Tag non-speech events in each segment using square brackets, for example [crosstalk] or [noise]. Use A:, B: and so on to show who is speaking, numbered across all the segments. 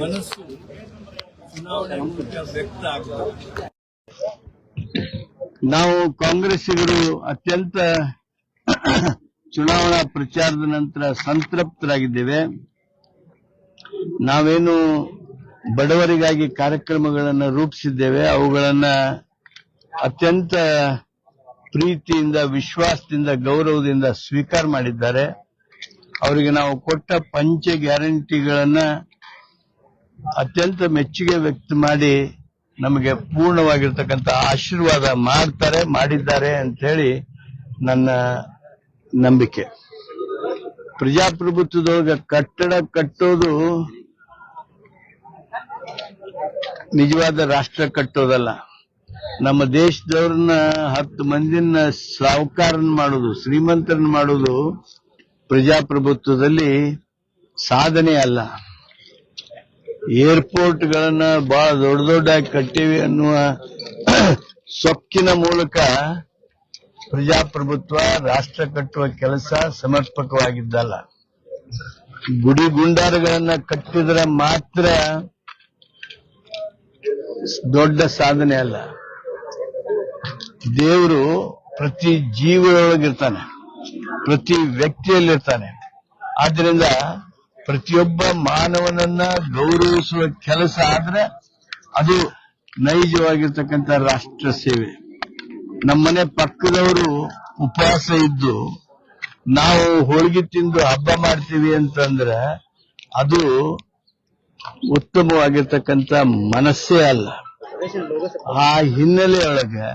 A: ಮನಸ್ಸು [coughs] ವ್ಯಕ್ತ
B: ನಾವು ಕಾಂಗ್ರೆಸ್ಸಿಗರು ಅತ್ಯಂತ [coughs] ಚುನಾವಣಾ ಪ್ರಚಾರದ ನಂತರ ಸಂತೃಪ್ತರಾಗಿದ್ದೇವೆ. ನಾವೇನು ಬಡವರಿಗಾಗಿ ಕಾರ್ಯಕ್ರಮಗಳನ್ನು ರೂಪಿಸಿದ್ದೇವೆ. ಅವುಗಳನ್ನ ಅತ್ಯಂತ ಪ್ರೀತಿಯಿಂದ, ವಿಶ್ವಾಸದಿಂದ, ಗೌರವದಿಂದ ಸ್ವೀಕಾರ ಮಾಡಿದ್ದಾರೆ. ಅವರಿಗೆ ನಾವು ಕೊಟ್ಟ ಪಂಚ ಗ್ಯಾರಂಟಿಗಳನ್ನ ಅತ್ಯಂತ ಮೆಚ್ಚುಗೆ ವ್ಯಕ್ತ ಮಾಡಿ ನಮಗೆ ಪೂರ್ಣವಾಗಿರ್ತಕ್ಕಂಥ ಆಶೀರ್ವಾದ ಮಾಡ್ತಾರೆ, ಮಾಡಿದ್ದಾರೆ ಅಂತ ಹೇಳಿ ನನ್ನ ನಂಬಿಕೆ. ಪ್ರಜಾಪ್ರಭುತ್ವದೊಳಗೆ ಕಟ್ಟಡ ಕಟ್ಟೋದು ನಿಜವಾದ ರಾಷ್ಟ್ರ ಕಟ್ಟೋದಲ್ಲ. ನಮ್ಮ ದೇಶದವ್ರನ್ನ ಹತ್ತು ಮಂದಿನ ಸಾವುಕಾರನ್ ಮಾಡೋದು, ಶ್ರೀಮಂತರನ್ನ ಮಾಡೋದು ಪ್ರಜಾಪ್ರಭುತ್ವದಲ್ಲಿ ಸಾಧನೆ ಅಲ್ಲ. ಏರ್ಪೋರ್ಟ್ ಗಳನ್ನ ಬಹಳ ದೊಡ್ಡ ದೊಡ್ಡಾಗಿ ಕಟ್ಟಿವಿ ಅನ್ನುವ ಸೊಕ್ಕಿನ ಮೂಲಕ ಪ್ರಜಾಪ್ರಭುತ್ವ, ರಾಷ್ಟ್ರ ಕಟ್ಟುವ ಕೆಲಸ ಸಮರ್ಪಕವಾಗಿದ್ದಲ್ಲ. ಗುಡಿ ಗುಂಡಾರಗಳನ್ನ ಕಟ್ಟಿದ್ರೆ ಮಾತ್ರ ದೊಡ್ಡ ಸಾಧನೆ ಅಲ್ಲ. ದೇವರು ಪ್ರತಿ ಜೀವದೊಳಗಿರ್ತಾನೆ ಪ್ರತಿ ವ್ಯಕ್ತಿಯಲ್ಲಿರ್ತಾನೆ. ಆದ್ದರಿಂದ ಪ್ರತಿಯೊಬ್ಬ ಮಾನವನನ್ನ ಗೌರವಿಸುವ ಕೆಲಸ ಆದ್ರೆ ಅದು ನೈಜವಾಗಿರ್ತಕ್ಕಂಥ ರಾಷ್ಟ್ರ ಸೇವೆ. ನಮ್ಮನೆ ಪಕ್ಕದವರು ಉಪವಾಸ ಇದ್ದು ನಾವು ಹೋಳಿಗೆ ತಿಂದು ಹಬ್ಬ ಮಾಡ್ತೀವಿ ಅಂತಂದ್ರೆ ಅದು ಉತ್ತಮವಾಗಿರ್ತಕ್ಕಂಥ ಮನಸ್ಸೇ ಅಲ್ಲ. ಆ ಹಿನ್ನೆಲೆಯೊಳಗೆ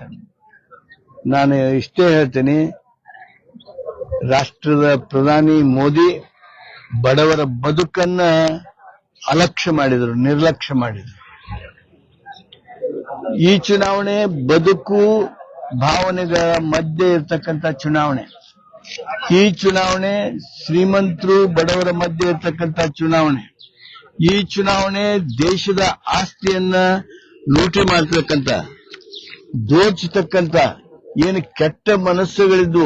B: ನಾನು ಇಷ್ಟೇ ಹೇಳ್ತೀನಿ ರಾಷ್ಟ್ರದ ಪ್ರಧಾನಿ ಮೋದಿ ಬಡವರ ಬದುಕನ್ನ ಅಲಕ್ಷ್ಯ ಮಾಡಿದರು, ನಿರ್ಲಕ್ಷ್ಯ ಮಾಡಿದರು. ಈ ಚುನಾವಣೆ ಬದುಕು ಭಾವನೆಗಳ ಮಧ್ಯೆ ಇರತಕ್ಕಂತ ಚುನಾವಣೆ. ಈ ಚುನಾವಣೆ ಶ್ರೀಮಂತರು ಬಡವರ ಮಧ್ಯೆ ಇರತಕ್ಕಂತ ಚುನಾವಣೆ. ಈ ಚುನಾವಣೆ ದೇಶದ ಆಸ್ತಿಯನ್ನ ಲೂಟಿ ಮಾಡ್ತಕ್ಕಂತ ದೋಚತಕ್ಕಂತ ಏನು ಕೆಟ್ಟ ಮನಸ್ಸುಗಳಿದ್ದು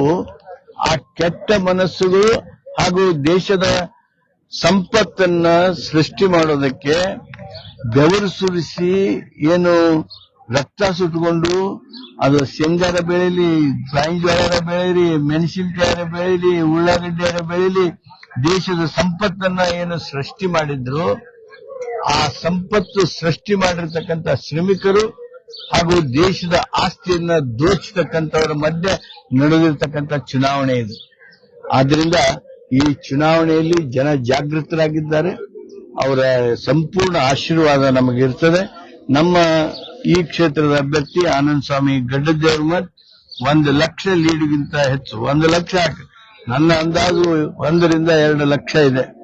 B: ಆ ಕೆಟ್ಟ ಮನಸ್ಸುಗಳು ಹಾಗೂ ದೇಶದ ಸಂಪತ್ತನ್ನ ಸೃಷ್ಟಿ ಮಾಡೋದಕ್ಕೆ ಬೆವರು ಸುರಿಸಿ ಏನು ರಕ್ತ ಸುಟ್ಕೊಂಡು, ಅದು ಶೇಂಗಾರ ಬೆಳೀಲಿ ಸಾಯಂಕಾಲ ಬೆಳೀಲಿ ಮೆಣಸಿನಕಾಯಿ ಬೆಳೀಲಿ ಉಳ್ಳಾಗಡ್ಡಿಯರ ಬೆಳೀಲಿ ದೇಶದ ಸಂಪತ್ತನ್ನ ಏನು ಸೃಷ್ಟಿ ಮಾಡಿದ್ರು, ಆ ಸಂಪತ್ತು ಸೃಷ್ಟಿ ಮಾಡಿರ್ತಕ್ಕಂಥ ಶ್ರಮಿಕರು ಹಾಗೂ ದೇಶದ ಆಸ್ತಿಯನ್ನ ದೋಚತಕ್ಕಂಥವರ ಮಧ್ಯೆ ನಡೆದಿರ್ತಕ್ಕಂಥ ಚುನಾವಣೆ ಇದು. ಆದ್ರಿಂದ ಈ ಚುನಾವಣೆಯಲ್ಲಿ ಜನ ಜಾಗೃತರಾಗಿದ್ದಾರೆ. ಅವರ ಸಂಪೂರ್ಣ ಆಶೀರ್ವಾದ ನಮಗಿರ್ತದೆ. ನಮ್ಮ ಈ ಕ್ಷೇತ್ರದ ಅಭ್ಯರ್ಥಿ ಆನಂದ ಸ್ವಾಮಿ ಗಡ್ಡದೇವ್ರ ಮತ್ ಒಂದು ಲಕ್ಷ ಲೀಡ್ಗಿಂತ ಹೆಚ್ಚು, ಒಂದು ಲಕ್ಷ. ನನ್ನ ಅಂದಾಜು ಒಂದರಿಂದ ಎರಡು ಲಕ್ಷ ಇದೆ.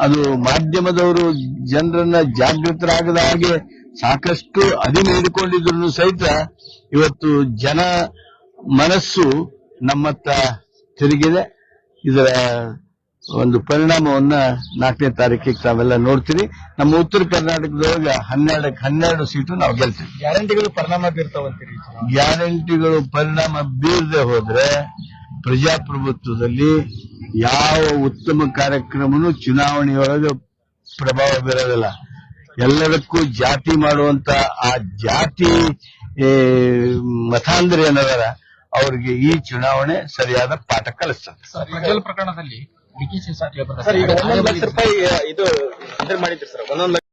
B: ಅದು ಮಾಧ್ಯಮದವರು ಜನರನ್ನ ಜಾಗೃತರಾಗದ ಹಾಗೆ ಸಾಕಷ್ಟು ಅದಿನೀಡಿಕೊಂಡಿದ್ರು ಸಹಿತ ಇವತ್ತು ಜನ ಮನಸ್ಸು ನಮ್ಮತ್ತ ತಿರುಗಿದೆ. ಇದರ ಒಂದು ಪರಿಣಾಮವನ್ನ ನಾಲ್ಕನೇ ತಾರೀಕಿಗೆ ತಾವೆಲ್ಲ ನೋಡ್ತೀರಿ. ನಮ್ಮ ಉತ್ತರ ಕರ್ನಾಟಕದೊಳಗ ಹನ್ನೆರಡಕ್ಕೆ ಹನ್ನೆರಡು ಸೀಟು ನಾವು ಗೆಲ್ತೀವಿ.
C: ಗ್ಯಾರಂಟಿಗಳು ಪರಿಣಾಮ ಬೀರ್ತಾವಂತೀರಿ
B: ಗ್ಯಾರಂಟಿಗಳು ಪರಿಣಾಮ ಬೀರದೆ ಹೋದ್ರೆ ಪ್ರಜಾಪ್ರಭುತ್ವದಲ್ಲಿ ಯಾವ ಉತ್ತಮ ಕಾರ್ಯಕ್ರಮನೂ ಚುನಾವಣೆಯೊಳಗೆ ಪ್ರಭಾವ ಬೀರೋದಿಲ್ಲ. ಎಲ್ಲದಕ್ಕೂ ಜಾತಿ ಮಾಡುವಂತ ಆ ಜಾತಿ ಏ, ಮತಾಂತರ ಏನದಾರ ಅವ್ರಿಗೆ ಈ ಚುನಾವಣೆ ಸರಿಯಾದ ಪಾಠ ಕಲಿಸ್ತದೆ.
C: ಪ್ರಕರಣದಲ್ಲಿ ಡಿಕೆಶಿ ಸರ್ ಈಗ ಒಂದೊಂದು ಲಕ್ಷ ರೂಪಾಯಿ ಇದು ಇದು ಮಾಡಿದ್ರಿ ಸರ್ ಒಂದೊಂದು